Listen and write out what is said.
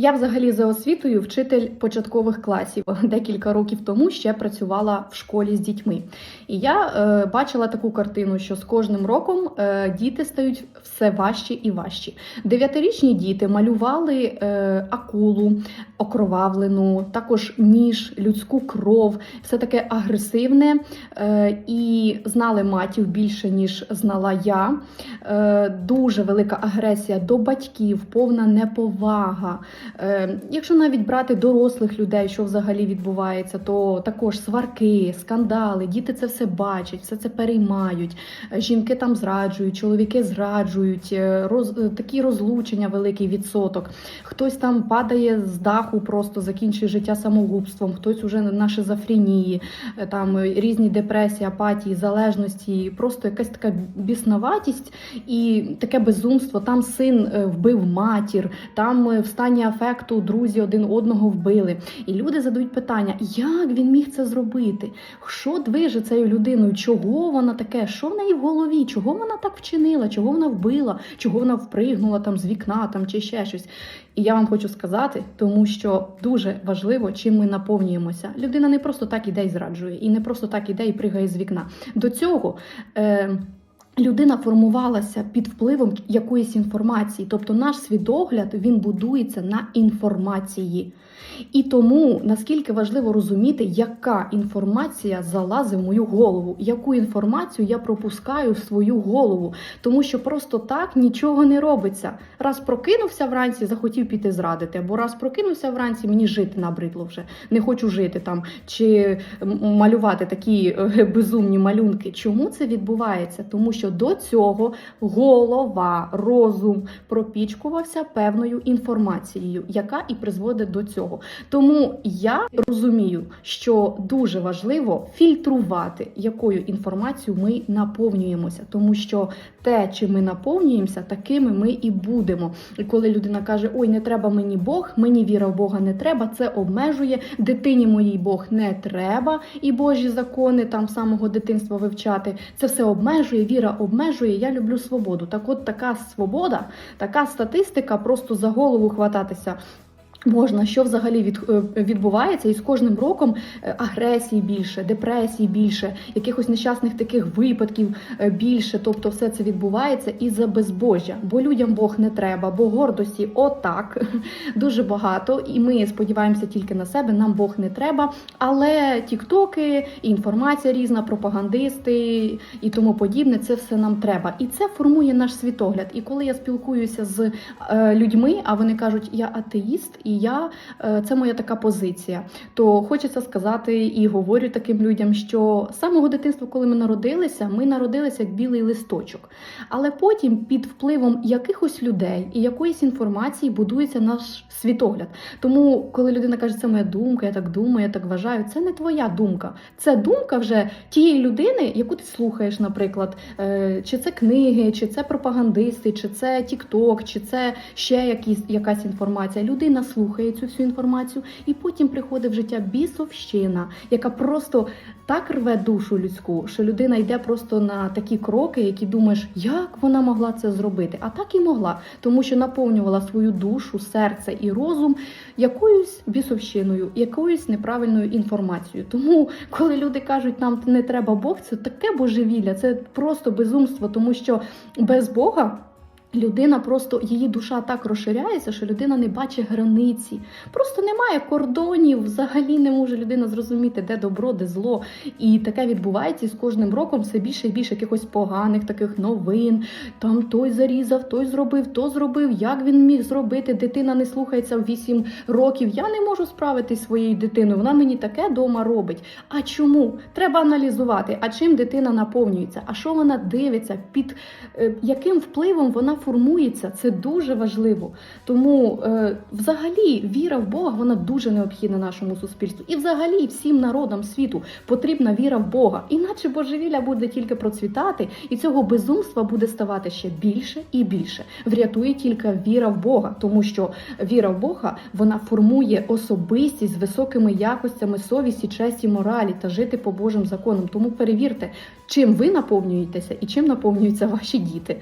Я взагалі за освітою вчитель початкових класів. Декілька років тому ще працювала в школі з дітьми. І я е, бачила таку картину, що з кожним роком е, діти стають все важчі і важчі. Дев'ятирічні діти малювали е, акулу, окровавлену, також ніж, людську кров, все таке агресивне е, і знали матів більше, ніж знала я. Е, дуже велика агресія до батьків, повна неповага. Е, Якщо навіть брати дорослих людей, що взагалі відбувається, то також сварки, скандали, діти це все бачать, все це переймають. Е, Жінки там зраджують, чоловіки зраджують, е, роз, такі розлучення, великий відсоток. Хтось там падає з даху, просто закінчує життя самогубством, хтось уже на шизофренії, там різні депресії, апатії, залежності, просто якась така біснуватість і таке безумство. Там син вбив матір, там в стані афекту друзі один одного вбили. І люди задають питання, як він міг це зробити? Що движе цією людиною? Чого вона таке? Що в неї в голові? Чого вона так вчинила? Чого вона вбила? Чого вона впригнула там з вікна там чи ще щось? І я вам хочу сказати, тому що дуже важливо, чим ми наповнюємося. Людина не просто так іде і зраджує, і не просто так іде і пригає з вікна. До цього. Е, Людина формувалася під впливом якоїсь інформації, тобто наш свідогляд він будується на інформації. І тому наскільки важливо розуміти, яка інформація залазить в мою голову, яку інформацію я пропускаю в свою голову, тому що просто так нічого не робиться. Раз прокинувся вранці, захотів піти зрадити, або раз прокинувся вранці, мені жити набридло вже, не хочу жити там чи малювати такі е, безумні малюнки. Чому це відбувається? Тому що до цього голова, розум пропічкувався певною інформацією, яка і призводить до цього. Тому я розумію, що дуже важливо фільтрувати, якою інформацією ми наповнюємося, тому що те, чим ми наповнюємося, такими ми і будемо. І коли людина каже: Ой, не треба мені Бог, мені віра в Бога не треба, це обмежує дитині моїй Бог не треба, і Божі закони там самого дитинства вивчати. Це все обмежує, віра обмежує. Я люблю свободу. Так, от така свобода, така статистика, просто за голову хвататися. Можна, що взагалі від, е, відбувається, і з кожним роком е, агресії більше, депресії більше, якихось нещасних таких випадків е, більше. Тобто, все це відбувається із-за безбожжя, бо людям Бог не треба, бо гордості отак дуже багато. І ми сподіваємося тільки на себе. Нам Бог не треба. Але тіктоки, інформація різна, пропагандисти і тому подібне, це все нам треба. І це формує наш світогляд. І коли я спілкуюся з людьми, а вони кажуть, я атеїст, і я е, це моя така позиція. То хочеться сказати і говорю таким людям, що з самого дитинства, коли ми народилися, ми народилися як білий листочок. Але потім під впливом якихось людей і якоїсь інформації будується наш світогляд. Тому, коли людина каже, це моя думка, я так думаю, я так вважаю, це не твоя думка. Це думка вже тієї людини, яку ти слухаєш, наприклад, Е, чи це книги, чи це пропагандисти, чи це Тікток, чи це ще якісь, якась інформація. Людина слухає цю всю інформацію, і потім приходить в життя бісовщина, яка просто так рве душу людську, що людина йде просто на такі кроки, які думаєш, як вона могла це зробити. А так і могла, тому що наповнювала свою душу, серце і розум якоюсь бісовщиною, якоюсь неправильною інформацією. Тому, коли люди кажуть, нам не треба Бог, це таке божевілля, це просто безумство, тому що без Бога. Людина просто її душа так розширяється, що людина не бачить границі. Просто немає кордонів. Взагалі не може людина зрозуміти, де добро, де зло. І таке відбувається і з кожним роком все більше і більше якихось поганих таких новин. Там той зарізав, той зробив, то зробив. Як він міг зробити? Дитина не слухається в 8 років. Я не можу справитись своєю дитиною. Вона мені таке дома робить. А чому? Треба аналізувати. А чим дитина наповнюється? А що вона дивиться? Під е, яким впливом вона формується? Це дуже важливо. Тому, е, взагалі, віра в Бога вона дуже необхідна нашому суспільству. І взагалі всім народам світу потрібна віра в Бога. Іначе божевілля буде тільки процвітати, і цього безумства буде ставати ще більше і більше. Врятує тільки віра в Бога, тому що віра в Бога вона формує особистість з високими якостями совісті, честі, моралі та жити по Божим законам. Тому перевірте, чим ви наповнюєтеся і чим наповнюються ваші діти.